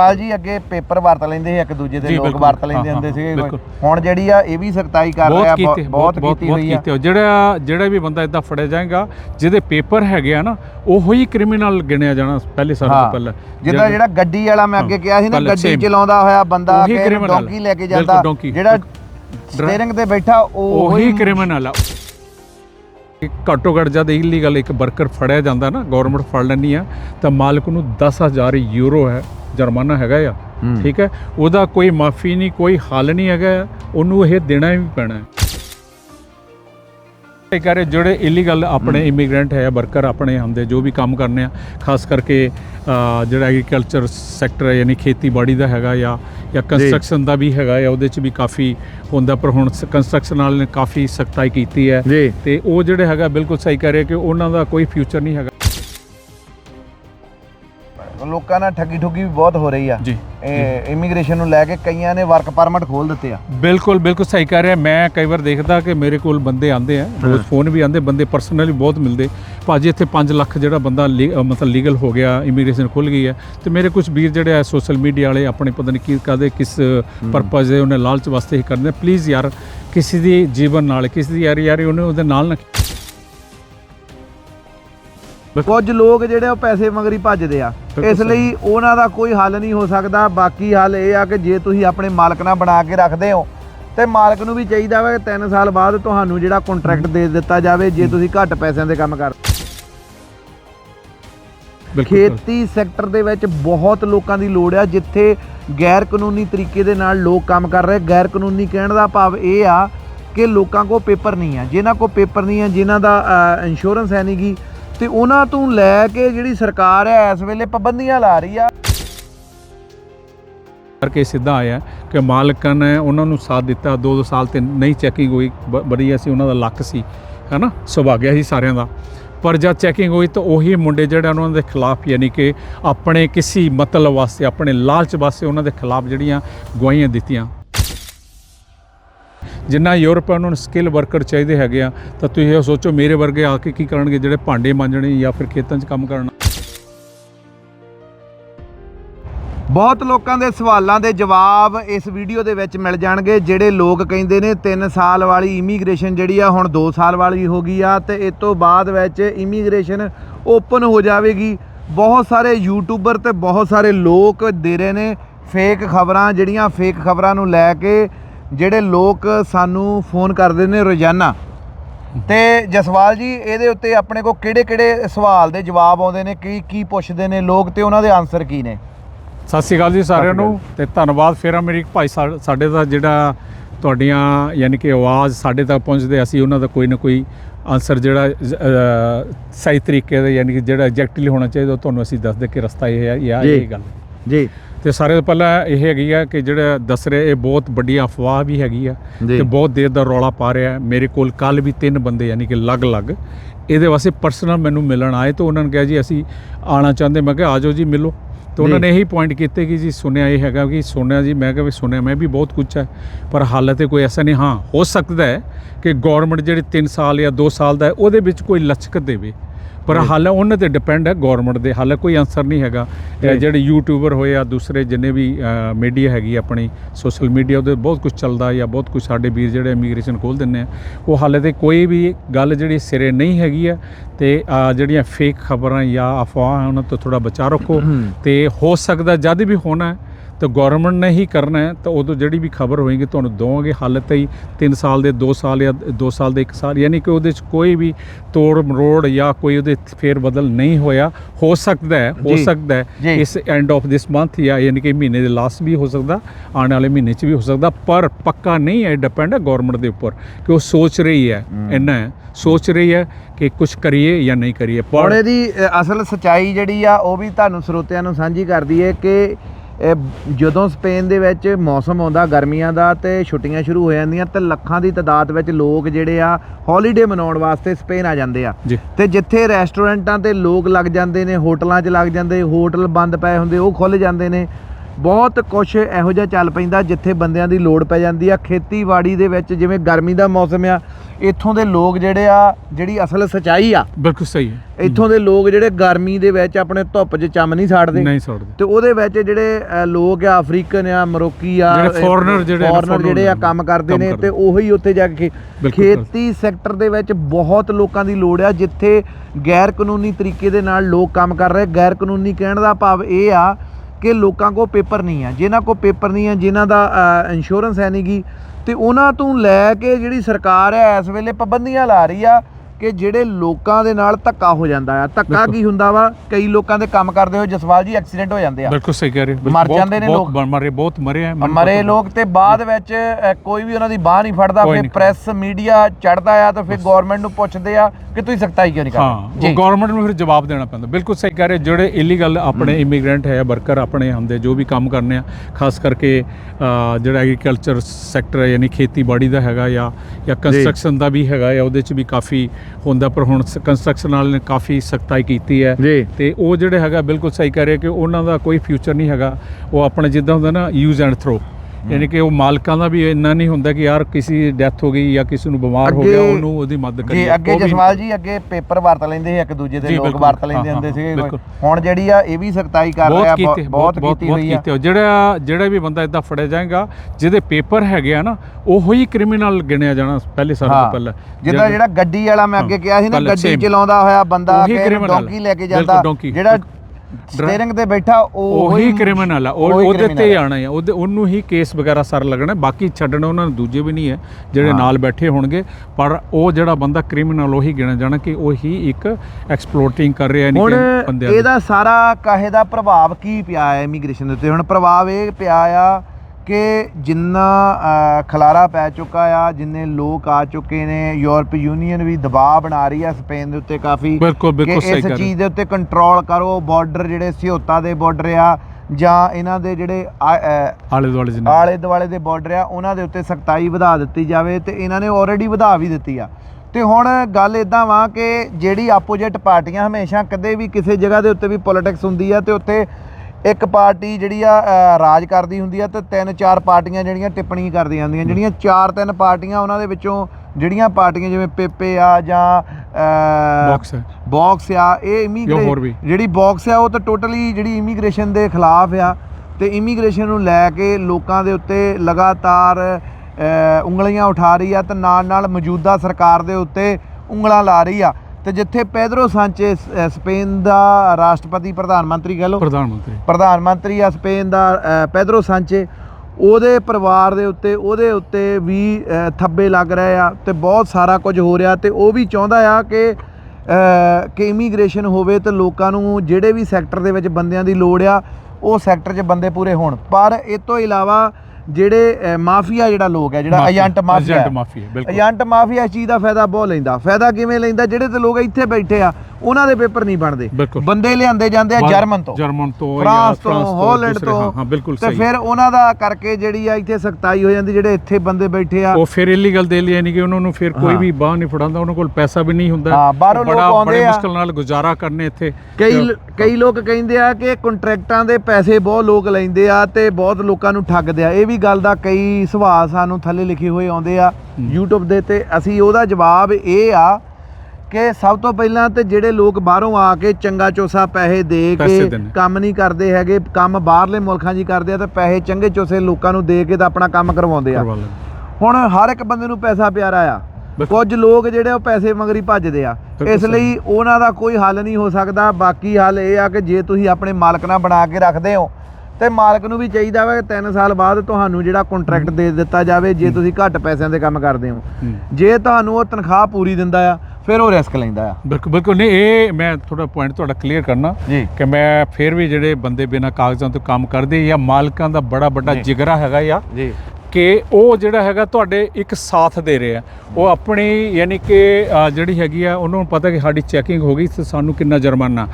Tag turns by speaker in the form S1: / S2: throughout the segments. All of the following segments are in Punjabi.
S1: ਆ ਜੀ ਅੱਗੇ ਪੇਪਰ ਵਰਤ ਲੈਂਦੇ ਸੀ ਇੱਕ ਦੂਜੇ ਦੇ
S2: ਜੀ,
S1: ਲੋਕ
S2: ਬਿਲਕੁਲ।
S1: ਵਰਤ ਲੈਂਦੇ
S2: ਹਾਂ,
S1: ਹੁੰਦੇ
S2: ਹਾਂ,
S1: ਸੀਗੇ
S2: ਬਿਲਕੁਲ।
S1: ਹੁਣ ਜਿਹੜੀ ਆ ਇਹ ਵੀ ਸਖਤਾਈ ਕਰ ਰਿਹਾ
S2: ਬਹੁਤ ਕੀਤੇ
S1: ਬਹੁਤ ਕੀਤੀ ਹੋਈ ਆ
S2: ਕੀਤੇ ਜਿਹੜਾ ਜਿਹੜਾ ਵੀ ਬੰਦਾ ਇਦਾਂ ਫੜਿਆ ਜਾਏਗਾ ਜਿਹਦੇ ਪੇਪਰ ਹੈਗੇ ਆ ਨਾ ਉਹੋ ਹੀ ਕ੍ਰਿਮੀਨਲ ਗਿਣਿਆ ਜਾਣਾ ਪਹਿਲੇ ਸਾਲ। ਤੋਂ ਪਹਿਲਾਂ
S1: ਜਿੱਦਾਂ ਜਿਹੜਾ ਗੱਡੀ ਵਾਲਾ ਮੈਂ ਅੱਗੇ ਕਿਹਾ ਸੀ ਨਾ
S2: ਪਹਿਲਾਂ
S1: ਗੱਡੀ
S2: same।
S1: ਚਲਾਉਂਦਾ ਹੋਇਆ ਬੰਦਾ
S2: ਉਹੀ
S1: ਕਿ
S2: criminal
S1: ਡੋਂਕੀ ਲੈ ਕੇ
S2: ਬਿਲਕੁਲ,
S1: ਜਾਂਦਾ
S2: donkey।
S1: ਜਿਹੜਾ ਸਟੀਅਰਿੰਗ ਤੇ ਬੈਠਾ ਉਹ
S2: ਉਹੀ ਕ੍ਰਿਮੀਨਲ ਆ ਘੱਟੋ ਘੱਟ ਜਦ ਇਲੀਗਲ ਇੱਕ ਵਰਕਰ ਫੜਿਆ ਜਾਂਦਾ ਨਾ ਗਵਰਨਮੈਂਟ ਫੜ ਲੈਂਦੀ ਆ ਤਾਂ ਮਾਲਕ ਨੂੰ 10000 ਯੂਰੋ ਹੈ ਜੁਰਮਾਨਾ ਹੈਗਾ ਆ। ਠੀਕ ਹੈ? ਉਹਦਾ ਕੋਈ ਮਾਫੀ ਨਹੀਂ ਕੋਈ ਹੱਲ ਨਹੀਂ ਹੈਗਾ ਉਹਨੂੰ ਇਹ ਦੇਣਾ ਹੀ ਪੈਣਾ ਹੈ। ਇਹ ਕਰੇ ਜਿਹੜੇ ਇਲੀਗਲ ਆਪਣੇ ਇਮੀਗ੍ਰੈਂਟ ਹੈ ਵਰਕਰ ਆਪਣੇ ਹੁੰਦੇ ਜੋ ਵੀ ਕੰਮ ਕਰਨੇ ਆ ਖਾਸ ਕਰਕੇ ਜਿਹੜਾ ਐਗਰੀਕਲਚਰ ਸੈਕਟਰ ਹੈ ਯਾਨੀ ਖੇਤੀਬਾੜੀ ਦਾ ਹੈਗਾ ਜਾਂ ਜਾਂ ਕੰਸਟਰਕਸ਼ਨ ਦਾ ਵੀ ਹੈਗਾ ਆ ਉਹਦੇ ਚ ਵੀ ਕਾਫੀ ਹੁੰਦਾ ਪਰ ਹੁਣ ਕੰਸਟਰਕਸ਼ਨ ਵਾਲੇ ਨੇ ਕਾਫੀ ਸਖਤਾਈ ਕੀਤੀ ਹੈ। ਤੇ ਉਹ ਜਿਹੜੇ ਹੈਗਾ ਬਿਲਕੁਲ ਸਹੀ ਕਹਿ ਰਹੇ ਕਿ ਉਹਨਾਂ ਦਾ ਕੋਈ ਫਿਊਚਰ ਨਹੀਂ ਹੈਗਾ।
S1: ਲੋਕਾਂ ਨਾਲ ਠੱਗੀ ਠੁੱਗੀ ਵੀ ਬਹੁਤ ਹੋ ਰਹੀ ਆ।
S2: ਜੀ।
S1: ਇਹ ਇਮੀਗ੍ਰੇਸ਼ਨ ਨੂੰ ਲੈ ਕੇ ਕਈਆਂ ਨੇ ਵਰਕ ਪਰਮਿਟ ਖੋਲ ਦਿੱਤੇ ਆ।
S2: ਬਿਲਕੁਲ ਬਿਲਕੁਲ ਸਹੀ ਕਹਿ ਰਿਹਾ। ਮੈਂ ਕਈ ਵਾਰ ਦੇਖਦਾ ਕਿ ਮੇਰੇ ਕੋਲ ਬੰਦੇ ਆਂਦੇ ਆ ਰੋਜ਼ ਫੋਨ ਵੀ ਆਂਦੇ ਬੰਦੇ ਪਰਸਨਲੀ ਬਹੁਤ ਮਿਲਦੇ। ਭਾਜੀ ਇੱਥੇ 5 ਲੱਖ ਜਿਹੜਾ ਬੰਦਾ ਮਤਲਬ ਲੀਗਲ ਹੋ ਗਿਆ ਇਮੀਗ੍ਰੇਸ਼ਨ ਖੁੱਲ ਗਈ ਹੈ ਤੇ ਮੇਰੇ ਕੁਝ ਵੀਰ ਜਿਹੜੇ ਆ ਸੋਸ਼ਲ ਮੀਡੀਆ ਵਾਲੇ ਆਪਣੇ ਪਤਾ ਨਹੀਂ ਕੀ ਕਰਦੇ ਕਿਸ ਪਰਪਸ ਦੇ ਉਹਨੇ ਲਾਲਚ ਵਾਸਤੇ ਹੀ ਕਰਦੇ ਪਲੀਜ਼ ਯਾਰ ਕਿਸੇ ਦੀ ਜੀਵਨ ਨਾਲ ਕਿਸੇ ਦੀ ਯਾਰੀ ਯਾਰੀ ਉਹਨੇ ਉਹਦੇ ਨਾਲ ਨਾ
S1: ਕੁਝ ਲੋਕ ਜਿਹੜੇ ਉਹ ਪੈਸੇ ਮਗਰੀ ਭੱਜਦੇ ਆ। ਇਸ। ਲਈ ਉਹਨਾਂ ਦਾ ਕੋਈ ਹੱਲ ਨਹੀਂ ਹੋ ਸਕਦਾ। ਬਾਕੀ ਹੱਲ ਇਹ ਆ ਕਿ ਜੇ ਤੁਸੀਂ ਆਪਣੇ ਮਾਲਕ ਨਾਲ ਬਣਾ ਕੇ ਰੱਖਦੇ ਹੋ ਤੇ ਮਾਲਕ ਨੂੰ ਵੀ ਚਾਹੀਦਾ ਵਾ ਕਿ 3 ਸਾਲ ਬਾਅਦ ਤੁਹਾਨੂੰ ਜਿਹੜਾ ਕੰਟਰੈਕਟ ਦੇ ਦਿੱਤਾ ਜਾਵੇ ਜੇ ਤੁਸੀਂ ਘੱਟ ਪੈਸਿਆਂ ਦੇ ਕੰਮ ਕਰ ਖੇਤੀ ਸੈਕਟਰ ਦੇ ਵਿੱਚ ਬਹੁਤ ਲੋਕਾਂ ਦੀ ਲੋੜ ਆ ਜਿੱਥੇ ਗੈਰ ਕਾਨੂੰਨੀ ਤਰੀਕੇ ਦੇ ਨਾਲ ਲੋਕ ਕੰਮ ਕਰ ਰਹੇ। ਗੈਰ ਕਾਨੂੰਨੀ ਕਹਿਣ ਦਾ ਭਾਵ ਇਹ ਆ ਕਿ ਲੋਕਾਂ ਕੋਲ ਪੇਪਰ ਨਹੀਂ ਆ। ਜਿਨ੍ਹਾਂ ਕੋਲ ਪੇਪਰ ਨਹੀਂ ਆ ਜਿਨ੍ਹਾਂ ਦਾ ਇੰਸ਼ੋਰੈਂਸ ਹੈ ਨਹੀਂਗੀ ਤੇ ਉਹਨਾਂ ਤੋਂ ਲੈ ਕੇ ਜਿਹੜੀ ਸਰਕਾਰ ਹੈ ਇਸ ਵੇਲੇ ਪਾਬੰਦੀਆਂ ਲਾ ਰਹੀ ਆ।
S2: ਕਰਕੇ ਸਿੱਧਾ ਆਇਆ ਕਿ ਮਾਲਕਾਂ ਨੇ ਉਹਨਾਂ ਨੂੰ ਸਾਥ ਦਿੱਤਾ। ਦੋ ਦੋ ਸਾਲ ਤੇ ਨਹੀਂ ਚੈਕਿੰਗ ਹੋਈ। ਬ- ਬੜੀ ਅਸੀਂ ਉਹਨਾਂ ਦਾ ਲੱਕ ਸੀ, ਹੈਨਾ? ਸੁਭਾਗਿਆ ਸੀ ਸਾਰਿਆਂ ਦਾ। ਪਰ ਜਦ ਚੈਕਿੰਗ ਹੋਈ ਤਾਂ ਉਹੀ ਮੁੰਡੇ ਜਿਹੜੇ ਉਹਨਾਂ ਦੇ ਖਿਲਾਫ ਯਾਨੀ ਕਿ ਆਪਣੇ ਕਿਸੇ ਮਤਲਬ ਵਾਸਤੇ, ਆਪਣੇ ਲਾਲਚ ਵਾਸਤੇ ਉਹਨਾਂ ਦੇ ਖਿਲਾਫ ਜਿਹੜੀਆਂ ਗਵਾਹੀਆਂ ਦਿੱਤੀਆਂ। ਜਿੰਨਾ ਯੂਰਪ ਉਹਨਾਂ ਨੂੰ ਸਕਿੱਲ ਵਰਕਰ ਚਾਹੀਦੇ ਹੈਗੇ ਆ, ਤਾਂ ਤੁਸੀਂ ਇਹ ਸੋਚੋ ਮੇਰੇ ਵਰਗੇ ਆ ਕੇ ਕੀ ਕਰਨਗੇ, ਜਿਹੜੇ ਭਾਂਡੇ ਮਾਂਜਣੇ ਜਾਂ ਫਿਰ ਖੇਤਾਂ 'ਚ ਕੰਮ ਕਰਨਾ।
S1: ਬਹੁਤ ਲੋਕਾਂ ਦੇ ਸਵਾਲਾਂ ਦੇ ਜਵਾਬ ਇਸ ਵੀਡੀਓ ਦੇ ਵਿੱਚ ਮਿਲ ਜਾਣਗੇ, ਜਿਹੜੇ ਲੋਕ ਕਹਿੰਦੇ ਨੇ 3 ਸਾਲ ਵਾਲੀ ਇਮੀਗ੍ਰੇਸ਼ਨ ਜਿਹੜੀ ਆ, ਹੁਣ 2 ਸਾਲ ਵਾਲੀ ਹੋ ਗਈ ਆ, ਤੇ ਇਸ ਤੋਂ ਬਾਅਦ ਵਿੱਚ ਇਮੀਗ੍ਰੇਸ਼ਨ ਓਪਨ ਹੋ ਜਾਵੇਗੀ। ਬਹੁਤ ਸਾਰੇ ਯੂਟਿਊਬਰ ਤੇ ਬਹੁਤ ਸਾਰੇ ਲੋਕ ਦੇ ਰਹੇ ਨੇ ਫੇਕ ਖਬਰਾਂ, ਜਿਹੜੀਆਂ ਫੇਕ ਖਬਰਾਂ ਨੂੰ ਲੈ ਕੇ ਜਿਹੜੇ ਲੋਕ ਸਾਨੂੰ ਫੋਨ ਕਰਦੇ ਨੇ ਰੋਜ਼ਾਨਾ। ਤੇ ਜਸਵਾਲ ਜੀ ਇਹਦੇ ਉੱਤੇ ਆਪਣੇ ਕੋਲ ਕਿਹੜੇ ਕਿਹੜੇ ਸਵਾਲ ਦੇ ਜਵਾਬ ਆਉਂਦੇ ਨੇ? ਕੀ ਕੀ ਪੁੱਛਦੇ ਨੇ ਲੋਕ ਤੇ ਉਹਨਾਂ ਦੇ ਆਨਸਰ ਕੀ ਨੇ?
S2: ਸਤਿ ਸ਼੍ਰੀ ਅਕਾਲ ਜੀ ਸਾਰਿਆਂ ਨੂੰ ਤੇ ਧੰਨਵਾਦ ਫਿਰ ਅਮਰੀਕ ਭਾਈ ਸਾਡੇ ਦਾ ਜਿਹੜਾ ਤੁਹਾਡੀਆਂ ਯਾਨੀ ਕਿ ਆਵਾਜ਼ ਸਾਡੇ ਤੱਕ ਪਹੁੰਚਦੇ ਅਸੀਂ ਉਹਨਾਂ ਦਾ ਕੋਈ ਨਾ ਕੋਈ ਆਨਸਰ ਜਿਹੜਾ ਸਹੀ ਤਰੀਕੇ ਦਾ ਯਾਨੀ ਕਿ ਜਿਹੜਾ ਐਗਜ਼ੈਕਟਲੀ ਹੋਣਾ ਚਾਹੀਦਾ ਉਹ ਤੁਹਾਨੂੰ ਅਸੀਂ ਦੱਸ ਦੇ ਕਿ ਰਸਤਾ ਇਹ ਹੈ ਜੀ। ਇਹ ਗੱਲ।
S1: ਜੀ।
S2: ਤੇ ਸਾਰੇ ਤੋਂ ਪਹਿਲਾਂ ਇਹ ਹੈਗੀ ਆ ਕਿ ਜਿਹੜਾ ਦੱਸ ਰਹੇ ਇਹ ਬਹੁਤ ਵੱਡੀ ਅਫਵਾਹ ਵੀ ਹੈਗੀ ਆ। ਤੇ ਬਹੁਤ ਦੇਰ ਦਾ ਰੌਲਾ ਪਾ ਰਿਹਾ। ਮੇਰੇ ਕੋਲ ਕੱਲ ਵੀ ਤਿੰਨ ਬੰਦੇ ਯਾਨੀ ਕਿ ਅਲੱਗ-ਅਲੱਗ ਇਹਦੇ ਵਾਸਤੇ ਪਰਸਨਲ ਮੈਨੂੰ ਮਿਲਣ ਆਏ ਤਾਂ ਉਹਨਾਂ ਨੇ ਕਿਹਾ ਜੀ ਅਸੀਂ ਆਣਾ ਚਾਹੁੰਦੇ ਮੈਂ ਕਿਹਾ ਆਜੋ ਜੀ ਮਿਲੋ ਤੇ ਉਹਨਾਂ। ਨੇ ਇਹੀ ਪੁਆਇੰਟ ਕੀਤੇ ਕਿ ਜੀ ਸੁਣਿਆ ਇਹ ਹੈਗਾ ਕਿ ਸੁਣਿਆ ਜੀ ਮੈਂ ਕਿਹਾ ਵੀ ਸੁਣਿਆ ਮੈਂ ਵੀ ਬਹੁਤ ਕੁਝ ਹੈ ਪਰ ਹਾਲੇ ਤੇ ਕੋਈ ਐਸਾ ਨਹੀਂ ਹਾਂ ਹੋ ਸਕਦਾ ਹੈ ਕਿ ਗਵਰਨਮੈਂਟ ਜਿਹੜੀ 3 ਸਾਲ ਜਾਂ 2 ਸਾਲ ਦਾ ਉਹਦੇ ਵਿੱਚ ਕੋਈ ਲਚਕ ਦੇਵੇ ਪਰ। ਹਾਲੇ ਉਹਨਾਂ ਤੇ ਡਿਪੈਂਡ ਹੈ ਗਵਰਨਮੈਂਟ ਦੇ ਹਾਲੇ ਕੋਈ ਆਨਸਰ ਨਹੀਂ ਹੈਗਾ। ਜਿਹੜੇ ਯੂਟਿਊਬਰ ਹੋਏ ਆ ਦੂਸਰੇ ਜਿੰਨੇ ਵੀ ਮੀਡੀਆ ਹੈਗੀ ਆਪਣੀ ਸੋਸ਼ਲ ਮੀਡੀਆ ਉਹਦੇ ਬਹੁਤ ਕੁਝ ਚੱਲਦਾ ਜਾਂ ਬਹੁਤ ਕੁਝ ਸਾਡੇ ਵੀਰ ਜਿਹੜੇ ਇਮੀਗ੍ਰੇਸ਼ਨ ਖੋਲ ਦਿੰਦੇ ਆ ਉਹ ਹਾਲੇ ਤੇ ਕੋਈ ਵੀ ਗੱਲ ਜਿਹੜੀ ਸਿਰੇ ਨਹੀਂ ਹੈਗੀ ਆ ਤੇ ਜਿਹੜੀਆਂ ਫੇਕ ਖਬਰਾਂ ਜਾਂ ਅਫਵਾਹਾਂ ਉਹਨਾਂ ਤੋਂ ਥੋੜਾ ਬਚਾਅ ਰੱਖੋ। ਤੇ ਹੋ ਸਕਦਾ ਜਦ ਵੀ ਹੋਣਾ ਤਾਂ ਗਵਰਨਮੈਂਟ ਨੇ ਹੀ ਕਰਨਾ ਹੈ ਤਾਂ ਉਦੋਂ ਜਿਹੜੀ ਵੀ ਖਬਰ ਹੋਏਗੀ ਤੁਹਾਨੂੰ ਦਵਾਂਗੇ ਹਾਲਤ ਹੀ 3 ਸਾਲ ਦੇ 2 ਸਾਲ ਜਾਂ 2 ਸਾਲ ਦੇ 1 ਸਾਲ ਯਾਨੀ ਕਿ ਉਹਦੇ 'ਚ ਕੋਈ ਵੀ ਤੋੜ ਮਰੋੜ ਜਾਂ ਕੋਈ ਉਹਦੇ ਫੇਰ ਬਦਲ ਨਹੀਂ ਹੋਇਆ ਹੋ ਸਕਦਾ ਹੈ ਹੋ ਸਕਦਾ ਹੈ। ਇਸ ਐਂਡ ਆਫ ਦਿਸ ਮੰਥ ਜਾਂ ਯਾਨੀ ਕਿ ਮਹੀਨੇ ਦੇ ਲਾਸਟ ਵੀ ਹੋ ਸਕਦਾ ਆਉਣ ਵਾਲੇ ਮਹੀਨੇ 'ਚ ਵੀ ਹੋ ਸਕਦਾ ਪਰ ਪੱਕਾ ਨਹੀਂ ਹੈ ਡਿਪੈਂਡ ਹੈ ਗਵਰਨਮੈਂਟ ਦੇ ਉੱਪਰ ਕਿ ਉਹ ਸੋਚ ਰਹੀ ਹੈ। ਇੰਨਾ ਸੋਚ ਰਹੀ ਹੈ ਕਿ ਕੁਝ ਕਰੀਏ ਜਾਂ ਨਹੀਂ ਕਰੀਏ ਪਰ
S1: ਇਹਦੀ ਅ, ਅਸਲ ਸਚਾਈ ਜਿਹੜੀ ਆ ਉਹ ਵੀ ਤੁਹਾਨੂੰ ਸਰੋਤਿਆਂ ਨੂੰ ਸਾਂਝੀ ਕਰਦੀ ਹੈ ਕਿ ਇਹ ਜਦੋਂ ਸਪੇਨ ਦੇ ਵਿੱਚ ਮੌਸਮ ਆਉਂਦਾ ਗਰਮੀਆਂ ਦਾ ਤੇ ਛੁੱਟੀਆਂ ਸ਼ੁਰੂ ਹੋ ਜਾਂਦੀਆਂ ਤੇ ਲੱਖਾਂ ਦੀ ਤਦਾਦ ਵਿੱਚ ਲੋਕ ਜਿਹੜੇ ਆ ਹੌਲੀਡੇ ਮਨਾਉਣ ਵਾਸਤੇ ਸਪੇਨ ਆ ਜਾਂਦੇ ਆ। ਤੇ ਜਿੱਥੇ ਰੈਸਟੋਰੈਂਟਾਂ ਤੇ ਲੋਕ ਲੱਗ ਜਾਂਦੇ ਨੇ ਹੋਟਲਾਂ 'ਚ ਲੱਗ ਜਾਂਦੇ ਹੋਟਲ ਬੰਦ ਪਏ ਹੁੰਦੇ ਉਹ ਖੁੱਲ ਜਾਂਦੇ ਨੇ। ਬਹੁਤ ਕੁਝ ਇਹੋ ਜਿਹਾ ਚੱਲ ਪੈਂਦਾ ਜਿੱਥੇ ਬੰਦਿਆਂ ਦੀ ਲੋੜ ਪੈ ਜਾਂਦੀ ਆ। ਖੇਤੀਬਾੜੀ ਦੇ ਵਿੱਚ ਜਿਵੇਂ ਗਰਮੀ ਦਾ ਮੌਸਮ ਆ ਇੱਥੋਂ ਦੇ ਲੋਕ ਜਿਹੜੇ ਆ ਜਿਹੜੀ ਅਸਲ ਸਚਾਈ ਆ।
S2: ਬਿਲਕੁਲ ਸਹੀ ਹੈ।
S1: ਇੱਥੋਂ ਦੇ ਲੋਕ ਜਿਹੜੇ ਗਰਮੀ ਦੇ ਵਿੱਚ ਆਪਣੇ ਧੁੱਪ 'ਚ ਚੰਮ ਨਹੀਂ ਸਾੜਦੇ।
S2: ਨਹੀਂ ਛੱਡਦੇ
S1: ਤੇ ਉਹਦੇ ਵਿੱਚ ਜਿਹੜੇ ਲੋਕ ਆ ਅਫਰੀਕਨ ਆ ਮਰੋਕੀ ਆ
S2: ਜਿਹੜੇ foreigner ਜਿਹੜੇ ਆ,
S1: foreigner ਜਿਹੜੇ ਆ ਕੰਮ ਕਰਦੇ ਨੇ। ਤੇ ਉਹੀ ਉੱਥੇ ਜਾ ਕੇ। ਖੇਤੀ ਸੈਕਟਰ ਦੇ ਵਿੱਚ ਬਹੁਤ ਲੋਕਾਂ ਦੀ ਲੋੜ ਆ ਜਿੱਥੇ ਗੈਰ ਕਾਨੂੰਨੀ ਤਰੀਕੇ ਦੇ ਨਾਲ ਲੋਕ ਕੰਮ ਕਰ ਰਹੇ। ਗੈਰ ਕਾਨੂੰਨੀ ਕਹਿਣ ਦਾ ਭਾਵ ਇਹ ਆ ਕਿ ਲੋਕਾਂ ਕੋਲ ਪੇਪਰ ਨਹੀਂ ਹੈ ਜਿਨ੍ਹਾਂ ਕੋਲ ਪੇਪਰ ਨਹੀਂ ਹੈ ਜਿਨ੍ਹਾਂ ਦਾ ਇੰਸ਼ੋਰੈਂਸ ਹੈ ਨਹੀਂਗੀ ਤੇ ਉਹਨਾਂ ਤੋਂ ਲੈ ਕੇ ਜਿਹੜੀ ਸਰਕਾਰ ਹੈ, ਇਸ ਵੇਲੇ ਪਾਬੰਦੀਆਂ ਲਾ ਰਹੀ ਆ ਕਿ ਜਿਹੜੇ ਲੋਕਾਂ ਦੇ ਨਾਲ ਧੱਕਾ ਹੋ ਜਾਂਦਾ ਆ ਧੱਕਾ। ਕੀ ਹੁੰਦਾ ਵਾ? ਕਈ ਲੋਕਾਂ ਦੇ ਕੰਮ ਕਰਦੇ ਹੋਏ ਜਸਵਾਲ ਜੀ ਐਕਸੀਡੈਂਟ ਹੋ ਜਾਂਦੇ ਆ।
S2: ਬਿਲਕੁਲ ਸਹੀ ਕਹਿ ਰਹੇ ਹੋ,
S1: ਮਰ ਜਾਂਦੇ ਨੇ ਲੋਕ।
S2: ਮਰੇ ਬਹੁਤ ਮਰੇ ਆ
S1: ਮਰੇ ਲੋਕ ਤੇ ਬਾਅਦ ਵਿੱਚ ਕੋਈ ਵੀ ਉਹਨਾਂ ਦੀ ਬਾਹ ਨਹੀਂ ਫੜਦਾ ਫਿਰ ਪ੍ਰੈਸ ਮੀਡੀਆ ਚੜਦਾ ਆ ਤਾਂ ਫਿਰ ਗਵਰਨਮੈਂਟ ਨੂੰ ਪੁੱਛਦੇ ਆ ਕਿ ਤੁਸੀਂ ਸਖਤਾਈ ਕਿਉਂ ਨਹੀਂ ਕਰਦੇ
S2: ਉਹ ਗਵਰਨਮੈਂਟ ਨੂੰ ਫਿਰ ਜਵਾਬ ਦੇਣਾ ਪੈਂਦਾ। ਬਿਲਕੁਲ ਸਹੀ ਕਹਿ ਰਹੇ ਜਿਹੜੇ ਇਲੀਗਲ ਆਪਣੇ ਇਮੀਗ੍ਰੈਂਟ ਹੈ ਵਰਕਰ ਆਪਣੇ ਹੁੰਦੇ ਜੋ ਵੀ ਕੰਮ ਕਰਨੇ ਆ ਖਾਸ ਕਰਕੇ ਜਿਹੜਾ ਐਗਰੀਕਲਚਰ ਸੈਕਟਰ ਹੈ ਯਾਨੀ ਖੇਤੀਬਾੜੀ ਦਾ ਹੈਗਾ ਜਾਂ ਜਾਂ ਕੰਸਟਰਕਸ਼ਨ ਦਾ ਵੀ ਹੈਗਾ ਆ ਉਹਦੇ ਚ ਵੀ ਕਾਫੀ ਹੁੰਦਾ ਪਰ ਹੁਣ ਕੰਸਟਰਕਸ਼ਨ ਵਾਲੇ ਨੇ ਕਾਫੀ ਸਖਤਾਈ ਕੀਤੀ ਹੈ।
S1: ਜੀ।
S2: ਤੇ ਉਹ ਜਿਹੜੇ ਹੈਗਾ ਬਿਲਕੁਲ ਸਹੀ ਕਹਿ ਰਹੇ ਕਿ ਉਹਨਾਂ ਦਾ ਕੋਈ ਫਿਊਚਰ ਨਹੀਂ ਹੈਗਾ। ਉਹ ਆਪਣੇ ਜਿੱਦਾਂ ਹੁੰਦਾ ਨਾ ਯੂਜ਼ ਐਂਡ ਥਰੋ ਯਾਨੀ ਕਿ ਉਹ ਮਾਲਕਾਂ ਦਾ ਵੀ ਇੰਨਾ ਨਹੀਂ ਹੁੰਦਾ ਕਿ ਯਾਰ ਕਿਸੇ ਡੈਥ ਹੋ ਗਈ ਜਾਂ ਕਿਸੇ ਨੂੰ ਬਿਮਾਰ ਹੋ ਗਿਆ ਉਹਨੂੰ ਉਹਦੀ ਮਦਦ ਕਰੀਏ
S1: ਜੀ ਅੱਗੇ ਜਸਵਾਲ ਜੀ ਅੱਗੇ ਪੇਪਰ ਵਰਤ ਲੈਂਦੇ ਸੀ ਇੱਕ ਦੂਜੇ ਦੇ ਲੋਕ। ਵਰਤ ਲੈਂਦੇ ਹੁੰਦੇ ਸੀਗੇ। ਹੁਣ ਜਿਹੜੀ ਆ ਇਹ ਵੀ ਸਖਤਾਈ ਕਰ ਰਿਹਾ
S2: ਬਹੁਤ ਕੀਤੇ
S1: ਹੋਈ ਆ
S2: ਜਿਹੜਾ ਜਿਹੜਾ ਵੀ ਬੰਦਾ ਇਦਾਂ ਫੜਿਆ ਜਾਏਗਾ ਜਿਹਦੇ ਪੇਪਰ ਹੈਗੇ ਆ ਨਾ ਉਹੋ ਹੀ ਕ੍ਰਿਮੀਨਲ ਗਿਣਿਆ ਜਾਣਾ ਪਹਿਲੇ ਸਾਲ। ਤੋਂ ਪਹਿਲਾਂ
S1: ਜਿੱਦਾਂ ਜਿਹੜਾ ਗੱਡੀ ਵਾਲਾ ਮੈਂ ਅੱਗੇ ਕਿਹਾ ਸੀ ਨਾ ਗੱਡੀ। ਚਲਾਉਂਦਾ ਹੋਇਆ ਬੰਦਾ ਕਿ ਡੋਂਕੀ ਲੈ ਕੇ ਜਾਂਦਾ। ਜਿਹੜਾ ਸਟੀਅਰਿੰਗ ਤੇ ਬੈਠਾ ਉਹ
S2: ਉਹੀ ਕ੍ਰਿਮੀਨਲ ਆ ਉਹ
S1: ਉਹੀ
S2: ਉਹਦੇ ਤੇ। ਆਣਾ ਹੈ ਉਹਦੇ ਉਹਨੂੰ ਹੀ ਕੇਸ ਵਗੈਰਾ ਸਰ ਲੱਗਣਾ ਬਾਕੀ ਛੱਡਣਾ ਉਹਨਾਂ ਨੂੰ ਦੂਜੇ ਵੀ ਨਹੀਂ ਹੈ ਜਿਹੜੇ। ਨਾਲ ਬੈਠੇ ਹੋਣਗੇ ਪਰ ਉਹ ਜਿਹੜਾ ਬੰਦਾ ਕ੍ਰਿਮੀਨਲ ਉਹੀ ਗਿਣਿਆ ਜਾਣਾ ਕਿ ਉਹੀ ਇੱਕ ਐਕਸਪਲੋਇਟਿੰਗ ਕਰ ਰਿਹਾ ਨਹੀਂ ਕਿ ਬੰਦਿਆਂ।
S1: ਇਹਦਾ ਸਾਰਾ ਕਾਹੇ ਦਾ ਪ੍ਰਭਾਵ ਕੀ ਪਿਆ ਹੈ ਇਮੀਗ੍ਰੇਸ਼ਨ ਦੇ ਉੱਤੇ ਹੁਣ ਪ੍ਰਭਾਵ ਇਹ ਪਿਆ ਆ ਕਿ ਜਿੰਨਾ ਖਲਾਰਾ ਪੈ ਚੁੱਕਾ ਆ ਜਿੰਨੇ ਲੋਕ ਆ ਚੁੱਕੇ ਨੇ ਯੂਰਪ ਯੂਨੀਅਨ ਵੀ ਦਬਾਅ ਬਣਾ ਰਹੀ ਆ ਸਪੇਨ ਦੇ ਉੱਤੇ ਕਾਫੀ
S2: ਬਿਲਕੁਲ
S1: ਕਿ
S2: ਬਿਲਕੁਲ ਸਹੀ
S1: ਇਸ
S2: ਕਰ
S1: ਚੀਜ਼ ਦੇ ਉੱਤੇ ਕੰਟਰੋਲ ਕਰੋ ਬਾਰਡਰ ਜਿਹੜੇ ਸਿਹੋਤਾ ਦੇ ਬਾਰਡਰ ਆ ਜਾਂ ਇਹਨਾਂ ਦੇ ਜਿਹੜੇ
S2: ਆਲੇ ਦੁਆਲੇ ਜਿੰਨੇ
S1: ਆਲੇ ਦੁਆਲੇ ਦੇ ਬਾਰਡਰ ਆ ਉਹਨਾਂ ਦੇ ਉੱਤੇ ਸਖਤਾਈ ਵਧਾ ਦਿੱਤੀ ਜਾਵੇ ਤੇ ਇਹਨਾਂ ਨੇ ਆਲਰੇਡੀ ਵਧਾ ਵੀ ਦਿੱਤੀ ਆ। ਤੇ ਹੁਣ ਗੱਲ ਇਦਾਂ ਵਾ ਕਿ ਜਿਹੜੀ ਆਪੋਜੀਟ ਪਾਰਟੀਆਂ ਹਮੇਸ਼ਾ ਕਦੇ ਵੀ ਕਿਸੇ ਜਗ੍ਹਾ ਦੇ ਉੱਤੇ ਵੀ ਪੋਲਿਟਿਕਸ ਹੁੰਦੀ ਆ ਤੇ ਉੱਥੇ ਇੱਕ ਪਾਰਟੀ ਜਿਹੜੀ ਆ ਰਾਜ ਕਰਦੀ ਹੁੰਦੀ ਆ ਤੇ ਤਿੰਨ ਚਾਰ ਪਾਰਟੀਆਂ ਜਿਹੜੀਆਂ ਟਿੱਪਣੀ ਕਰਦੀਆਂ ਹੁੰਦੀਆਂ। ਜਿਹੜੀਆਂ ਚਾਰ ਤਿੰਨ ਪਾਰਟੀਆਂ ਉਹਨਾਂ ਦੇ ਵਿੱਚੋਂ ਜਿਹੜੀਆਂ ਪਾਰਟੀਆਂ ਜਿਵੇਂ ਪੇਪੇ ਆ ਜਾਂ
S2: ਬਾਕਸ
S1: ਬਾਕਸ ਆ ਇਹ ਇਮੀਗ੍ਰੇਸ਼ਨ। ਜਿਹੜੀ ਬਾਕਸ ਆ ਉਹ ਤਾਂ ਟੋਟਲੀ ਜਿਹੜੀ ਇਮੀਗ੍ਰੇਸ਼ਨ ਦੇ ਖਿਲਾਫ ਆ ਤੇ ਇਮੀਗ੍ਰੇਸ਼ਨ ਨੂੰ ਲੈ ਕੇ ਲੋਕਾਂ ਦੇ ਉੱਤੇ ਲਗਾਤਾਰ ਉਂਗਲੀਆਂ ਉਠਾ ਰਹੀ ਆ ਤੇ ਨਾਲ ਨਾਲ ਮੌਜੂਦਾ ਸਰਕਾਰ ਦੇ ਉੱਤੇ ਉਂਗਲਾਂ ਲਾ ਰਹੀ ਆ। ਤੇ ਜਿੱਥੇ ਪੈਦਰੋ ਸਾਂਚੇ ਸਪੇਨ ਦਾ ਰਾਸ਼ਟਰਪਤੀ ਪ੍ਰਧਾਨ ਮੰਤਰੀ ਕਹ ਲਓ।
S2: ਪ੍ਰਧਾਨ ਮੰਤਰੀ।
S1: ਪ੍ਰਧਾਨ ਮੰਤਰੀ ਆ ਸਪੇਨ ਦਾ ਪੈਦਰੋ ਸਾਂਚੇ। ਉਹਦੇ ਪਰਿਵਾਰ ਦੇ ਉੱਤੇ ਉਹਦੇ ਉੱਤੇ ਵੀ ਥੱਬੇ ਲੱਗ ਰਹੇ ਆ ਤੇ ਬਹੁਤ ਸਾਰਾ ਕੁਝ ਹੋ ਰਿਹਾ ਤੇ ਉਹ ਵੀ ਚਾਹੁੰਦਾ ਆ ਕਿ ਕਿ ਇਮੀਗ੍ਰੇਸ਼ਨ ਹੋਵੇ ਤੇ ਲੋਕਾਂ ਨੂੰ ਜਿਹੜੇ ਵੀ ਸੈਕਟਰ ਦੇ ਵਿੱਚ ਬੰਦਿਆਂ ਦੀ ਲੋੜ ਆ ਉਹ ਸੈਕਟਰ 'ਚ ਬੰਦੇ ਪੂਰੇ ਹੋਣ। ਪਰ ਇਹ ਤੋਂ ਇਲਾਵਾ ਜਿਹੜੇ ਮਾਫੀਆ ਜਿਹੜਾ ਲੋਕ ਹੈ ਜਿਹੜਾ ਏਜੰਟ ਮਾਫੀਆ
S2: ਏਜੰਟ ਮਾਫੀਆ, ਬਿਲਕੁਲ।
S1: ਏਜੰਟ ਮਾਫੀਆ ਇਸ ਚੀਜ਼ ਦਾ ਫਾਇਦਾ ਬਹੁਤ ਲੈਂਦਾ। ਫਾਇਦਾ ਕਿਵੇਂ ਲੈਂਦਾ? ਜਿਹੜੇ ਤੇ ਲੋਕ ਇੱਥੇ ਬੈਠੇ ਆ ਉਹਨਾਂ ਦੇ ਪੇਪਰ ਨਹੀਂ ਬਣਦੇ।
S2: ਬਿਲਕੁਲ।
S1: ਬੰਦੇ ਲਿਆਂਦੇ ਜਾਂਦੇ ਆ ਜਰਮਨ ਤੋਂ।
S2: ਜਰਮਨ ਤੋਂ ਜਾਂ
S1: ਫਰਾਂਸ ਤੋਂ
S2: ਫਰਾਂਸ ਤੋਂ,
S1: ਹਾਲੈਂਡ
S2: ਦੂਸਰੇ-
S1: ਤੋਂ।
S2: ਹਾਂ, ਹਾਂ, ਬਿਲਕੁਲ
S1: ਤੇ
S2: ਸਹੀ।
S1: ਫਿਰ ਉਹਨਾਂ ਦਾ ਕਰਕੇ ਜਿਹੜੀ ਆ ਇੱਥੇ ਸਖਤਾਈ ਹੋ ਜਾਂਦੀ ਜਿਹੜੇ ਇੱਥੇ ਬੰਦੇ ਬੈਠੇ ਆ।
S2: ਉਹ ਫਿਰ ਇਲੀਗਲ ਦੇ ਲਈ ਯਾਨੀ ਕਿ ਉਹਨਾਂ ਨੂੰ ਫਿਰ ਕੋਈ। ਵੀ ਬਾਹਰ ਨਹੀਂ ਫੜਾਉਂਦਾ ਉਹਨਾਂ ਕੋਲ ਪੈਸਾ ਵੀ ਨਹੀਂ ਹੁੰਦਾ।
S1: ਹਾਂ, ਬਾਹਰੋਂ
S2: ਬੜਾ-
S1: ਲੋਕ ਆਉਂਦੇ
S2: ਬੜੇ
S1: ਆ।
S2: ਮੁਸ਼ਕਲ ਨਾਲ ਗੁਜ਼ਾਰਾ ਕਰਨੇ ਇੱਥੇ।
S1: ਕਈ ਕਈ ਲੋਕ ਕਹਿੰਦੇ ਆ ਕਿ ਕੰਟਰੈਕਟਾਂ ਦੇ ਪੈਸੇ ਬਹੁਤ ਲੋਕ ਲੈਂਦੇ ਆ ਤੇ ਬਹੁਤ ਲੋਕਾਂ ਨੂੰ ਠੱਗਦੇ ਆ। ਇਹ ਵੀ ਗੱਲ ਦਾ ਕਈ ਸਵਾਲ ਸਾਨੂੰ ਥੱਲੇ ਲਿਖੇ ਹੋਏ ਆਉਂਦੇ ਆ YouTube ਦੇ ਤੇ। ਅਸੀਂ ਉਹਦਾ ਜਵਾਬ ਇਹ ਆ ਕਿ ਸਭ ਤੋਂ ਪਹਿਲਾਂ ਤੇ ਜਿਹੜੇ ਲੋਕ ਬਾਹਰੋਂ ਆ ਕੇ ਚੰਗਾ ਚੋਸਾ ਪੈਸੇ ਦੇ
S2: ਪੈਸੇ
S1: ਕੇ
S2: ਦੇਣੇ।
S1: ਕੰਮ ਨਹੀਂ ਕਰਦੇ ਹੈਗੇ ਕੰਮ ਬਾਹਰਲੇ ਮੁਲਕਾਂ 'ਚ ਹੀ ਕਰਦੇ ਆ ਤੇ ਪੈਸੇ ਚੰਗੇ ਚੋਸੇ ਲੋਕਾਂ ਨੂੰ ਦੇ ਕੇ ਤਾਂ ਆਪਣਾ ਕੰਮ ਕਰਵਾਉਂਦੇ ਆ
S2: ਕਰਵਾ।
S1: ਹੁਣ ਹਰ ਇੱਕ ਬੰਦੇ ਨੂੰ ਪੈਸਾ ਪਿਆਰਾ ਆ
S2: ਬਿਲਕੁਲ।
S1: ਕੁਝ ਲੋਕ ਜਿਹੜੇ ਉਹ ਪੈਸੇ ਮੰਗਰੀ ਭੱਜਦੇ ਆ
S2: ਬਿਲਕੁਲ
S1: ਇਸ
S2: ਸਹੀ।
S1: ਲਈ ਉਹਨਾਂ ਦਾ ਕੋਈ ਹੱਲ ਨਹੀਂ ਹੋ ਸਕਦਾ ਬਾਕੀ ਹੱਲ ਇਹ ਆ ਕਿ ਜੇ ਤੁਸੀਂ ਆਪਣੇ ਮਾਲਕ ਨਾਲ ਬਣਾ ਕੇ ਰੱਖਦੇ ਹੋ ਤੇ ਮਾਲਕ ਨੂੰ ਵੀ ਚਾਹੀਦਾ ਵਾ ਕਿ 3 ਸਾਲ ਬਾਅਦ ਤੁਹਾਨੂੰ ਜਿਹੜਾ ਕੰਟਰੈਕਟ ਦੇ ਦਿੱਤਾ ਜਾਵੇ ਜੇ ਤੁਸੀਂ ਘੱਟ ਪੈਸਿਆਂ ਦੇ ਕੰਮ ਕਰਦੇ ਹੋ
S2: ਹੂੰ।
S1: ਜੇ ਤੁਹਾਨੂੰ ਉਹ ਤਨਖਾਹ ਪੂਰੀ ਦਿੰਦਾ ਆ ਫਿਰ ਉਹ ਰਿਸਕ ਲੈਂਦਾ ਆ।
S2: ਬਿਲਕੁਲ ਬਿਲਕੁਲ ਨਹੀਂ ਇਹ ਮੈਂ ਥੋੜਾ ਪੁਆਇੰਟ ਤੁਹਾਡਾ ਕਲੀਅਰ ਕਰਨਾ ਕਿ ਮੈਂ ਫਿਰ ਵੀ ਜਿਹੜੇ ਬੰਦੇ ਬਿਨਾਂ ਕਾਗਜ਼ਾਂ ਤੋਂ ਕੰਮ ਕਰਦੇ ਜਾਂ ਮਾਲਕਾਂ ਦਾ ਬੜਾ ਵੱਡਾ। ਜਿਗਰਾ ਹੈਗਾ ਜਾਂ
S1: ਜੀ।
S2: ਕਿ ਉਹ ਜਿਹੜਾ ਹੈਗਾ ਤੁਹਾਡੇ ਇੱਕ ਸਾਥ ਦੇ ਰਿਹਾ ਉਹ ਆਪਣੀ ਯਾਨੀ ਕਿ ਜਿਹੜੀ ਹੈਗੀ ਆ ਉਹਨਾਂ ਨੂੰ ਪਤਾ ਕਿ ਸਾਡੀ ਚੈਕਿੰਗ ਹੋ ਗਈ ਤੇ ਸਾਨੂੰ ਕਿੰਨਾ ਜੁਰਮਾਨਾ।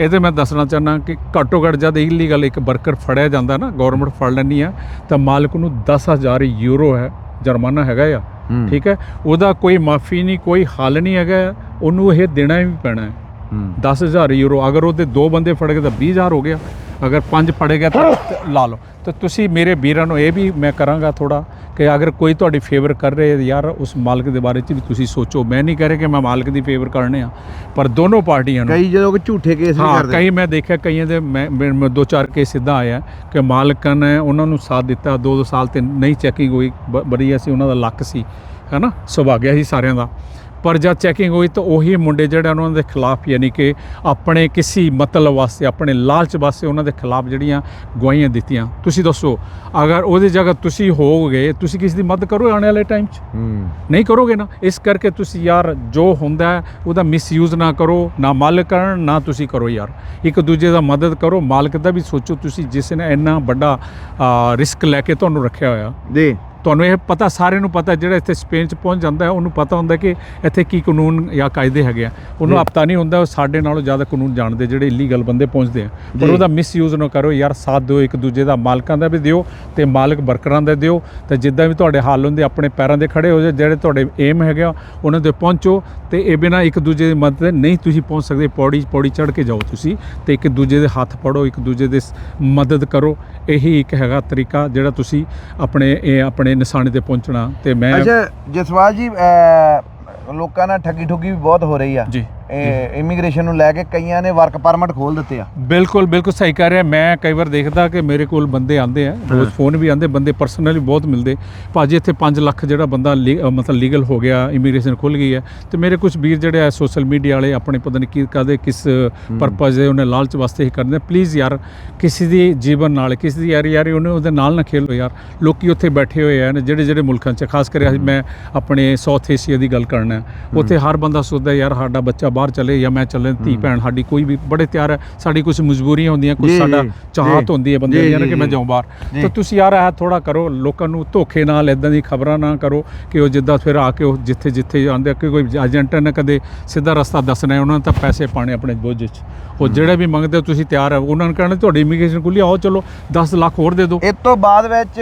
S2: ਇਹਦੇ ਮੈਂ ਦੱਸਣਾ ਚਾਹਨਾ ਕਿ ਘੱਟੋ ਘੱਟ ਜਦ ਇਲੀਗਲ ਇੱਕ ਵਰਕਰ ਫੜਿਆ ਜਾਂਦਾ ਨਾ ਗਵਰਨਮੈਂਟ ਫੜ ਲੈਂਦੀ ਆ ਤਾਂ ਮਾਲਕ ਨੂੰ 10000 ਯੂਰੋ ਹੈ ਜੁਰਮਾਨਾ ਹੈਗਾ ਆ। ਠੀਕ ਹੈ? ਉਹਦਾ ਕੋਈ ਮਾਫੀ ਨਹੀਂ ਕੋਈ ਹੱਲ ਨਹੀਂ ਹੈਗਾ। ਉਹਨੂੰ ਇਹ ਦੇਣਾ ਹੀ ਪੈਣਾ ਹੈ।
S1: ਹੂੰ।
S2: 10000 ਯੂਰੋ ਅਗਰ ਉਹਦੇ ਦੋ ਬੰਦੇ ਫੜ ਗਏ ਤਾਂ 20000 ਹੋ ਗਿਆ। ਅਗਰ ਪੰਜ ਫੜੇ ਗਿਆ ਤਾਂ ਲਾ ਲਓ। ਤਾਂ ਤੁਸੀਂ ਮੇਰੇ ਵੀਰਾਂ ਨੂੰ ਇਹ ਵੀ ਮੈਂ ਕਰਾਂਗਾ ਥੋੜਾ ਕਿ ਅਗਰ ਕੋਈ ਤੁਹਾਡੀ ਫੇਵਰ ਕਰ ਰਹੇ ਯਾਰ ਉਸ ਮਾਲਕ ਦੇ ਬਾਰੇ ਚ ਵੀ ਤੁਸੀਂ ਸੋਚੋ। ਮੈਂ ਨਹੀਂ ਕਹਿ ਰਿਹਾ ਕਿ ਮੈਂ ਮਾਲਕ ਦੀ ਫੇਵਰ ਕਰਨੇ ਆ ਪਰ ਦੋਨੋਂ ਪਾਰਟੀਆਂ ਨੂੰ
S1: ਕਈ ਜਦੋਂ ਕਿ ਝੂਠੇ ਕੇਸ ਵੀ
S2: ਹਾਂ
S1: ਕਰਦੇ
S2: ਕਈ ਮੈਂ ਦੇਖਿਆ ਕਈਆਂ ਦੇ ਮੈਂ ਦੋ ਚਾਰ ਕੇਸ ਸਿੱਧਾ ਆਇਆ ਕਿ ਮਾਲਕਾਂ ਨੇ ਉਹਨਾਂ ਨੂੰ ਸਾਥ ਦਿੱਤਾ ਦੋ ਦੋ ਸਾਲ ਤੇ ਨਹੀਂ ਚੈਕਿੰਗ ਹੋਈ ਬ- ਬੜੀ ਅਸੀਂ ਉਹਨਾਂ ਦਾ ਲੱਕ ਸੀ ਹੈਨਾ? ਸੁਭਾਗਿਆ ਸੀ ਸਾਰਿਆਂ ਦਾ। ਪਰ ਜਦ ਚੈਕਿੰਗ ਹੋਈ ਤਾਂ ਉਹੀ ਮੁੰਡੇ ਜਿਹੜੇ ਉਹਨਾਂ ਦੇ ਖਿਲਾਫ ਯਾਨੀ ਕਿ ਆਪਣੇ ਕਿਸੇ ਮਤਲਬ ਵਾਸਤੇ ਆਪਣੇ ਲਾਲਚ ਵਾਸਤੇ ਉਹਨਾਂ ਦੇ ਖਿਲਾਫ ਜਿਹੜੀਆਂ ਗਵਾਹੀਆਂ ਦਿੱਤੀਆਂ। ਤੁਸੀਂ ਦੱਸੋ ਅਗਰ ਉਹਦੀ ਜਗ੍ਹਾ ਤੁਸੀਂ ਹੋਵੋਗੇ ਤੁਸੀਂ ਕਿਸੇ ਦੀ ਮਦਦ ਕਰੋ ਆਉਣ ਵਾਲੇ ਟਾਈਮ 'ਚ? ਨਹੀਂ ਕਰੋਗੇ ਨਾ? ਇਸ ਕਰਕੇ ਤੁਸੀਂ ਯਾਰ ਜੋ ਹੁੰਦਾ ਉਹਦਾ ਮਿਸਯੂਜ਼ ਨਾ ਕਰੋ ਨਾ ਮਾਲਕ ਕਰਨ ਨਾ ਤੁਸੀਂ ਕਰੋ ਯਾਰ। ਇੱਕ ਦੂਜੇ ਦਾ ਮਦਦ ਕਰੋ ਮਾਲਕ ਦਾ ਵੀ ਸੋਚੋ ਤੁਸੀਂ ਜਿਸ ਨੇ ਇੰਨਾ ਵੱਡਾ ਰਿਸਕ ਲੈ ਕੇ ਤੁਹਾਨੂੰ ਰੱਖਿਆ ਹੋਇਆ।
S1: ਜੀ।
S2: ਤੁਹਾਨੂੰ ਇਹ ਪਤਾ ਸਾਰਿਆਂ ਨੂੰ ਪਤਾ ਜਿਹੜਾ ਇੱਥੇ ਸਪੇਨ ਚ ਪਹੁੰਚ ਜਾਂਦਾ ਹੈ ਉਹਨੂੰ ਪਤਾ ਹੁੰਦਾ ਕਿ ਇੱਥੇ ਕੀ ਕਾਨੂੰਨ ਜਾਂ ਕਾਇਦੇ ਹੈਗੇ ਆ ਉਹਨੂੰ
S1: ਜੀ।
S2: ਪਤਾ ਨਹੀਂ ਹੁੰਦਾ ਉਹ ਸਾਡੇ ਨਾਲੋਂ ਜ਼ਿਆਦਾ ਕਾਨੂੰਨ ਜਾਣਦੇ ਜਿਹੜੇ ਇਲੀਗਲ ਬੰਦੇ ਪਹੁੰਚਦੇ ਆ ਪਰ। ਉਹਦਾ ਮਿਸਯੂਜ਼ ਨਾ ਕਰੋ ਯਾਰ ਸਾਥ ਦਿਓ ਇੱਕ ਦੂਜੇ ਦਾ ਮਾਲਕਾਂ ਦਾ ਵੀ ਦਿਓ ਤੇ ਮਾਲਕ ਵਰਕਰਾਂ ਦਾ ਦਿਓ ਤੇ ਜਿੱਦਾਂ ਵੀ ਤੁਹਾਡੇ ਹਾਲ ਹੁੰਦੇ ਆਪਣੇ ਪੈਰਾਂ ਦੇ ਖੜੇ ਹੋ ਜਾਓ ਜਿਹੜੇ ਤੁਹਾਡੇ ਏਮ ਹੈਗਾ ਉਹਨਾਂ ਦੇ ਪਹੁੰਚੋ ਤੇ ਇਹ ਬਿਨਾ ਇੱਕ ਦੂਜੇ ਦੀ ਮਦਦ ਨਹੀਂ ਤੁਸੀਂ ਪਹੁੰਚ ਸਕਦੇ ਪੌੜੀ ਪੌੜੀ ਚੜ੍ਹ ਕੇ ਜਾਓ ਤੁਸੀਂ ਤੇ ਇੱਕ ਦੂਜੇ ਦੇ ਹੱਥ ਫੜੋ ਇੱਕ ਦੂਜੇ ਦੇ ਮਦਦ ਕਰੋ ਇਹੀ ਇੱਕ ਹੈਗਾ ਤਰੀਕਾ ਜਿਹੜਾ ਤੁਸੀਂ ਆਪਣੇ ਇਹ ਆਪਣੇ ਨਿਸ਼ਾਨੇ ਤੇ ਪਹੁੰਚਣਾ ਤੇ ਮੈਂ
S1: ਅੱਛਾ ਜਸਵਾਲ ਜੀ ਲੋਕਾਂ ਨਾਲ ਠੱਗੀ ਠੁੱਗੀ ਵੀ ਬਹੁਤ ਹੋ ਰਹੀ ਆ।
S2: ਜੀ।
S1: ਇਮੀਗ੍ਰੇਸ਼ਨ ਨੂੰ ਲੈ ਕੇ ਕਈਆਂ ਨੇ ਵਰਕ ਪਰਮਿਟ ਖੋਲ ਦਿੱਤੇ ਆ।
S2: ਬਿਲਕੁਲ ਬਿਲਕੁਲ ਸਹੀ ਕਹਿ ਰਿਹਾ। ਮੈਂ ਕਈ ਵਾਰ ਦੇਖਦਾ ਕਿ ਮੇਰੇ ਕੋਲ ਬੰਦੇ ਆਉਂਦੇ ਆ ਰੋਜ਼ ਫੋਨ ਵੀ ਆਉਂਦੇ ਬੰਦੇ ਪਰਸਨਲੀ ਬਹੁਤ ਮਿਲਦੇ। ਭਾਜੀ ਇੱਥੇ 5 ਲੱਖ ਜਿਹੜਾ ਬੰਦਾ ਮਤਲਬ ਲੀਗਲ ਹੋ ਗਿਆ ਇਮੀਗ੍ਰੇਸ਼ਨ ਖੁੱਲ ਗਈ ਹੈ। ਤੇ ਮੇਰੇ ਕੁਝ ਵੀਰ ਜਿਹੜੇ ਆ ਸੋਸ਼ਲ ਮੀਡੀਆ ਵਾਲੇ ਆਪਣੇ ਪਤਾ ਨਹੀਂ ਕੀ ਕਦੇ ਕਿਸ ਪਰਪਸ ਦੇ ਉਹਨੇ ਲਾਲਚ ਵਾਸਤੇ ਹੀ ਕਰਦੇ ਪਲੀਜ਼ ਯਾਰ ਕਿਸੇ ਦੀ ਜੀਵਨ ਨਾਲ ਕਿਸੇ ਦੀ ਯਾਰੀ ਯਾਰੀ ਉਹਨੇ ਉਹਦੇ ਨਾਲ ਨਾ ਖੇਲੋ ਯਾਰ। ਲੋਕੀ ਉੱਥੇ ਬੈਠੇ ਹੋਏ ਆ ਜਿਹੜੇ ਜਿਹੜੇ ਮੁਲਕਾਂ 'ਚ ਖਾਸ ਕਰਕੇ ਮੈਂ ਆਪਣੇ ਸਾਊਥ ਏਸ਼ੀਆ ਦੀ ਗੱਲ ਕਰਨਾ। ਉੱਥੇ ਹਰ ਬੰਦਾ ਸੋਚਦਾ ਯਾਰ ਸਾਡਾ ਬੱਚਾ ਬਾਹਰ ਚਲੇ ਜਾਂ ਮੈਂ ਚੱਲੇ ਧੀ ਭੈਣ ਸਾਡੀ ਕੋਈ ਵੀ ਬੜੇ ਤਿਆਰ ਹੈ ਸਾਡੀ ਕੁਝ ਮਜਬੂਰੀਆਂ ਹੁੰਦੀਆਂ ਕੁਝ ਸਾਡਾ ਚਾਹਤ ਹੁੰਦੀ ਹੈ ਬੰਦੇ ਦੀ
S1: ਜੀ,
S2: ਕਿ ਮੈਂ। ਜਾਉਂ ਬਾਹਰ। ਤਾਂ ਤੁਸੀਂ ਯਾਰ ਇਹ ਥੋੜਾ ਕਰੋ ਲੋਕਾਂ ਨੂੰ ਧੋਖੇ ਨਾਲ ਇਦਾਂ ਦੀ ਖਬਰਾਂ ਨਾ ਕਰੋ ਕਿ ਉਹ ਜਿੱਦਾਂ ਫਿਰ ਆ ਕੇ ਉਹ ਜਿੱਥੇ ਜਿੱਥੇ ਆਉਂਦੇ ਆ ਕਿ ਕੋਈ ਏਜੰਟ ਨੇ ਕਦੇ ਸਿੱਧਾ ਰਸਤਾ ਦੱਸਣਾ ਉਹਨਾਂ ਨੇ ਤਾਂ ਪੈਸੇ ਪਾਣੇ ਆਪਣੇ ਬੋਝ 'ਚ। ਉਹ ਜਿਹੜੇ ਵੀ ਮੰਗਦੇ ਹੋ ਤੁਸੀਂ ਤਿਆਰ ਹੋ ਉਹਨਾਂ ਨੂੰ ਕਹਿਣਾ ਤੁਹਾਡੀ ਇਮੀਗ੍ਰੇਸ਼ਨ ਖੁੱਲੀ ਆਓ ਚਲੋ 10 ਲੱਖ ਹੋਰ ਦੇ ਦਿਓ।
S1: ਇਸ ਤੋਂ ਬਾਅਦ ਵਿੱਚ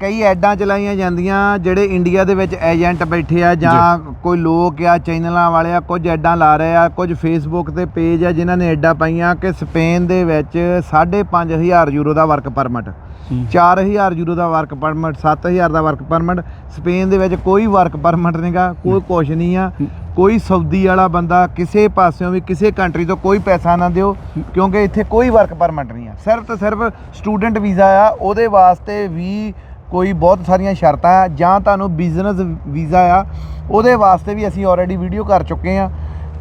S1: ਕਈ ਐਡਾਂ ਚਲਾਈਆਂ ਜਾਂਦੀਆਂ ਜਿਹੜੇ ਇੰਡੀਆ ਦੇ ਵਿੱਚ ਏਜੰਟ ਬੈਠੇ ਆ ਜਾਂ ਕੋਈ ਲੋਕ ਆ ਚੈਨਲਾਂ ਵਾਲੇ ਆ ਕੁਝ ਐਡਾਂ ਲਾ ਰਹੇ ਆ ਕੁਝ ਫੇਸਬੁੱਕ ਤੇ ਪੇਜ ਆ ਜਿਨ੍ਹਾਂ ਨੇ ਐਡਾਂ ਪਾਈਆਂ ਕਿ ਸਪੇਨ ਦੇ ਵਿੱਚ 5500 ਯੂਰੋ ਦਾ ਵਰਕ ਪਰਮਿਟ
S2: ਹੂੰ।
S1: 4000 ਯੂਰੋ ਦਾ ਵਰਕ ਪਰਮਿਟ 7000 ਦਾ ਵਰਕ ਪਰਮਿਟ ਸਪੇਨ ਦੇ ਵਿੱਚ ਕੋਈ ਵਰਕ ਪਰਮਿਟ ਨਹੀਂਗਾ ਕੋਈ ਕੁਛ ਨਹੀਂ ਆ। ਕੋਈ ਸਾਊਦੀ ਵਾਲਾ ਬੰਦਾ ਕਿਸੇ ਪਾਸਿਓਂ ਵੀ ਕਿਸੇ ਕੰਟਰੀ ਤੋਂ ਕੋਈ ਪੈਸਾ ਨਾ ਦਿਓ ਕਿਉਂਕਿ ਇੱਥੇ ਕੋਈ ਵਰਕ ਪਰਮਿਟ ਨਹੀਂ ਆ। ਸਿਰਫ ਤੇ ਸਿਰਫ ਸਟੂਡੈਂਟ ਵੀਜ਼ਾ ਆ ਉਹਦੇ ਵਾਸਤੇ ਵੀ ਕੋਈ ਬਹੁਤ ਸਾਰੀਆਂ ਸ਼ਰਤਾਂ ਆ। ਜਾਂ ਤੁਹਾਨੂੰ ਬਿਜ਼ਨਸ ਵੀਜ਼ਾ ਆ ਉਹਦੇ ਵਾਸਤੇ ਵੀ ਅਸੀਂ ਆਲਰੇਡੀ ਵੀਡੀਓ ਕਰ ਚੁੱਕੇ ਆ।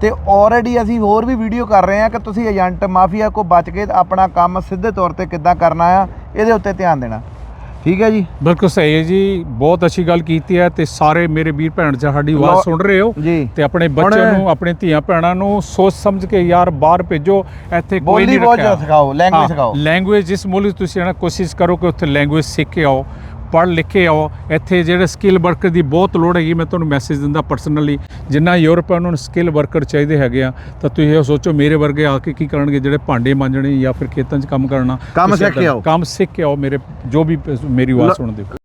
S1: ਤੇ ਆਲਰੇਡੀ ਅਸੀਂ ਹੋਰ ਵੀ ਵੀਡੀਓ ਕਰ ਰਹੇ ਆ ਕਿ ਤੁਸੀਂ ਏਜੰਟ ਮਾਫੀਆ ਕੋ ਬਚ ਕੇ ਆਪਣਾ ਕੰਮ ਸਿੱਧੇ ਤੌਰ ਤੇ ਕਿੱਦਾਂ ਕਰਨਾ ਆ ਇਹਦੇ ਉੱਤੇ ਧਿਆਨ ਦੇਣਾ। ਠੀਕ ਹੈ ਜੀ?
S2: ਬਿਲਕੁਲ ਸਹੀ ਹੈ ਜੀ। ਬਹੁਤ ਅੱਛੀ ਗੱਲ ਕੀਤੀ ਹੈ ਤੇ ਸਾਰੇ ਮੇਰੇ ਵੀਰ ਭੈਣ ਜੀ ਸਾਡੀ ਆਵਾਜ਼ ਸੁਣ ਰਹੇ ਹੋ ਤੇ ਆਪਣੇ ਬੱਚਿਆਂ ਨੂੰ ਆਪਣੇ ਧੀਆਂ ਭੈਣਾਂ ਨੂੰ ਸੋਚ ਸਮਝ ਕੇ ਯਾਰ ਬਾਹਰ ਭੇਜੋ ਇੱਥੇ ਕੋਈ
S1: ਬੋਲੀ
S2: ਨਹੀਂ
S1: ਬਹੁਤ
S2: ਰੱਖਿਆ।
S1: ਸਿਖਾਓ ਲੈਂਗੁਏਜ ਸਿਖਾਓ।
S2: ਲੈਂਗੁਏਜ ਜਿਸ ਮੁਲਕ ਤੁਸੀਂ ਕੋਸ਼ਿਸ਼ ਕਰੋ ਕਿ ਉੱਥੇ ਲੈਂਗੁਏਜ ਸਿੱਖ ਕੇ ਆਓ। ਪੜ੍ਹ ਲਿਖ ਕੇ ਆਓ। ਇੱਥੇ ਜਿਹੜੇ ਸਕਿੱਲ ਵਰਕਰ ਦੀ ਬਹੁਤ ਲੋੜ ਹੈਗੀ ਮੈਂ ਤੁਹਾਨੂੰ ਮੈਸੇਜ ਦਿੰਦਾ ਪਰਸਨਲੀ ਜਿੰਨਾ ਯੂਰਪ ਹੈ ਉਹਨਾਂ ਨੂੰ ਸਕਿੱਲ ਵਰਕਰ ਚਾਹੀਦੇ ਹੈਗੇ ਆ ਤਾਂ ਤੁਸੀਂ ਇਹ ਸੋਚੋ ਮੇਰੇ ਵਰਗੇ ਆ ਕੇ ਕੀ ਕਰਨਗੇ ਜਿਹੜੇ ਭਾਂਡੇ ਮਾਂਜਣੇ ਜਾਂ ਫਿਰ ਖੇਤਾਂ 'ਚ ਕੰਮ ਕਰਨਾ।
S1: ਕੰਮ ਸਿੱਖ ਕੇ ਆਓ।
S2: ਕੰਮ ਸਿੱਖ ਕੇ ਆਓ ਮੇਰੇ ਜੋ ਵੀ ਮੇਰੀ ਆਵਾਜ਼ ਸੁਣਦੇ ਹੋ।